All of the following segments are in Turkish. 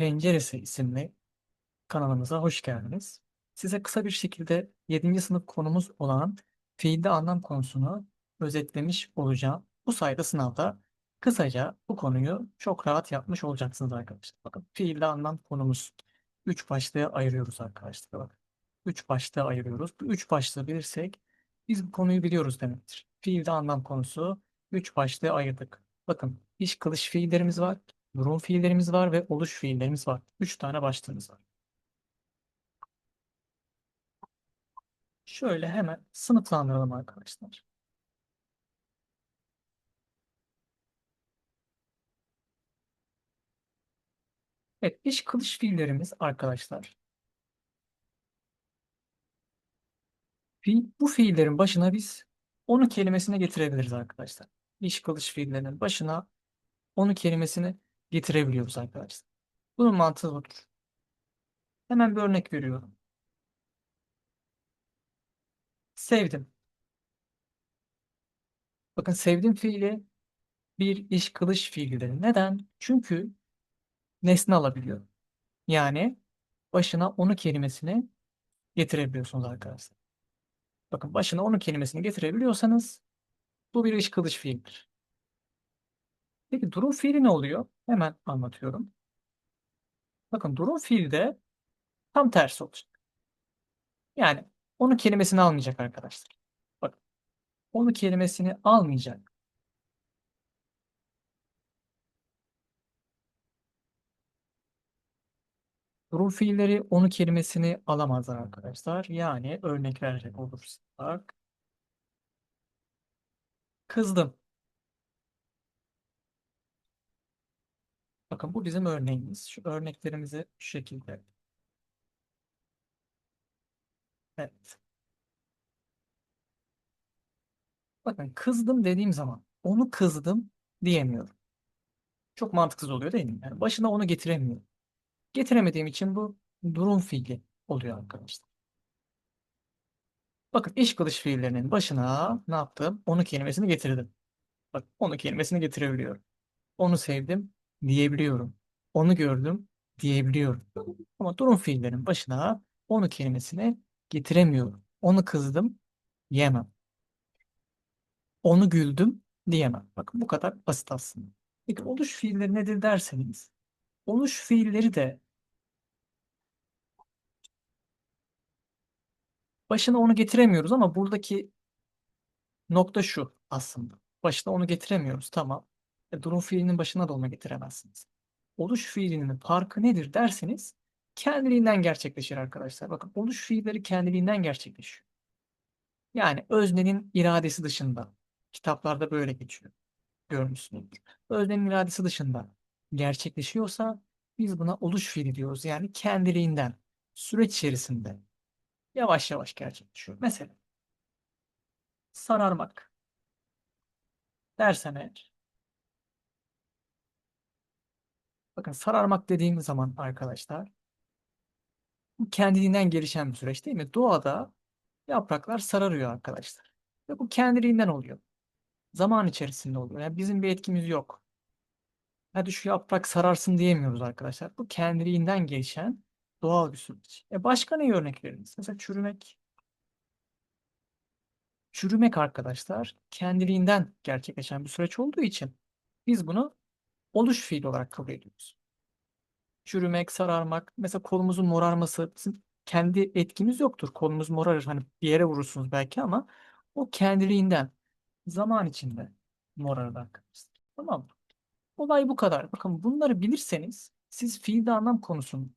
Penceresi isimli kanalımıza hoş geldiniz. Size kısa bir şekilde 7. sınıf konumuz olan fiilde anlam konusunu özetlemiş olacağım. Bu sayede sınavda kısaca bu konuyu çok rahat yapmış olacaksınız arkadaşlar. Bakın fiilde anlam konumuz 3 başlığa ayırıyoruz arkadaşlar. Bakın 3 başlığa ayırıyoruz. Bu 3 başlığı bilirsek biz bu konuyu biliyoruz demektir. Fiilde anlam konusu 3 başlığa ayırdık. Bakın iş kılış fiillerimiz var, durum fiillerimiz var ve oluş fiillerimiz var. 3 tane başlığımız var. Şöyle hemen sınıflandıralım arkadaşlar. Evet, iş kılış fiillerimiz arkadaşlar. Bu fiillerin başına biz onu kelimesine getirebiliriz arkadaşlar. İş kılış fiillerinin başına onu kelimesini getirebiliyoruz arkadaşlar. Bunun mantığı budur. Hemen bir örnek veriyorum. Sevdim. Bakın sevdim fiili bir iş kılış fiilidir. Neden? Çünkü nesne alabiliyor. Yani başına onu kelimesini getirebiliyorsunuz arkadaşlar. Bakın başına onu kelimesini getirebiliyorsanız bu bir iş kılış fiildir. Peki durum fiili ne oluyor? Hemen anlatıyorum. Bakın durum fiili de tam tersi olacak. Yani onu kelimesini almayacak arkadaşlar. Bakın onu kelimesini almayacak. Durum fiilleri onu kelimesini alamazlar arkadaşlar. Yani örnek verecek olursak kızdım. Bakın bu bizim örneğimiz. Şu örneklerimizi şu şekilde. Evet. Bakın kızdım dediğim zaman onu kızdım diyemiyorum. Çok mantıksız oluyor değil mi? Yani başına onu getiremiyorum. Getiremediğim için bu durum fiili oluyor arkadaşlar. Bakın iş kılış fiillerinin başına ne yaptım? Onu kelimesini getirdim. Bak onu kelimesini getirebiliyorum. Onu sevdim diyebiliyorum. Onu gördüm diyebiliyorum. Ama durum fiillerinin başına onu kelimesini getiremiyorum. Onu kızdım diyemem. Onu güldüm diyemem. Bakın bu kadar basit aslında. Peki oluş fiilleri nedir derseniz, oluş fiilleri de başına onu getiremiyoruz ama buradaki nokta şu aslında. Başına onu getiremiyoruz tamam. Durum fiilinin başına onu getiremezsiniz. Oluş fiilinin farkı nedir derseniz kendiliğinden gerçekleşir arkadaşlar. Bakın oluş fiilleri kendiliğinden gerçekleşiyor. Yani öznenin iradesi dışında. Kitaplarda böyle geçiyor. Görmüşsünüzdür. Öznenin iradesi dışında gerçekleşiyorsa biz buna oluş fiili diyoruz. Yani kendiliğinden süreç içerisinde yavaş yavaş gerçekleşiyor. Mesela sararmak dersen eğer bakın sararmak dediğimiz zaman arkadaşlar bu kendiliğinden gelişen bir süreç değil mi? Doğada yapraklar sararıyor arkadaşlar. Ve bu kendiliğinden oluyor. Zaman içerisinde oluyor. Yani bizim bir etkimiz yok. Hadi şu yaprak sararsın diyemiyoruz arkadaşlar. Bu kendiliğinden gelişen doğal bir süreç. E başka ne örnek veririz? Mesela çürümek. Çürümek arkadaşlar kendiliğinden gerçekleşen bir süreç olduğu için biz bunu oluş fiili olarak kabul ediyoruz. Çürümek, sararmak, mesela kolumuzun morarması bizim kendi etkimiz yoktur. Kolumuz morarır hani bir yere vurursunuz belki ama o kendiliğinden zaman içinde morarır arkadaşlar. Tamam mı? Olay bu kadar. Bakın bunları bilirseniz siz fiilde anlam konusunu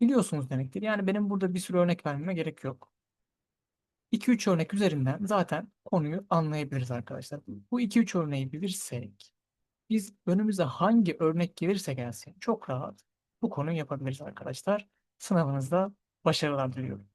biliyorsunuz demektir. Yani benim burada bir sürü örnek vermeme gerek yok. 2-3 örnek üzerinden zaten konuyu anlayabiliriz arkadaşlar. Bu 2-3 örneği bilirsek biz önümüze hangi örnek gelirse gelsin çok rahat bu konuyu yapabiliriz arkadaşlar. Sınavınızda başarılar diliyorum.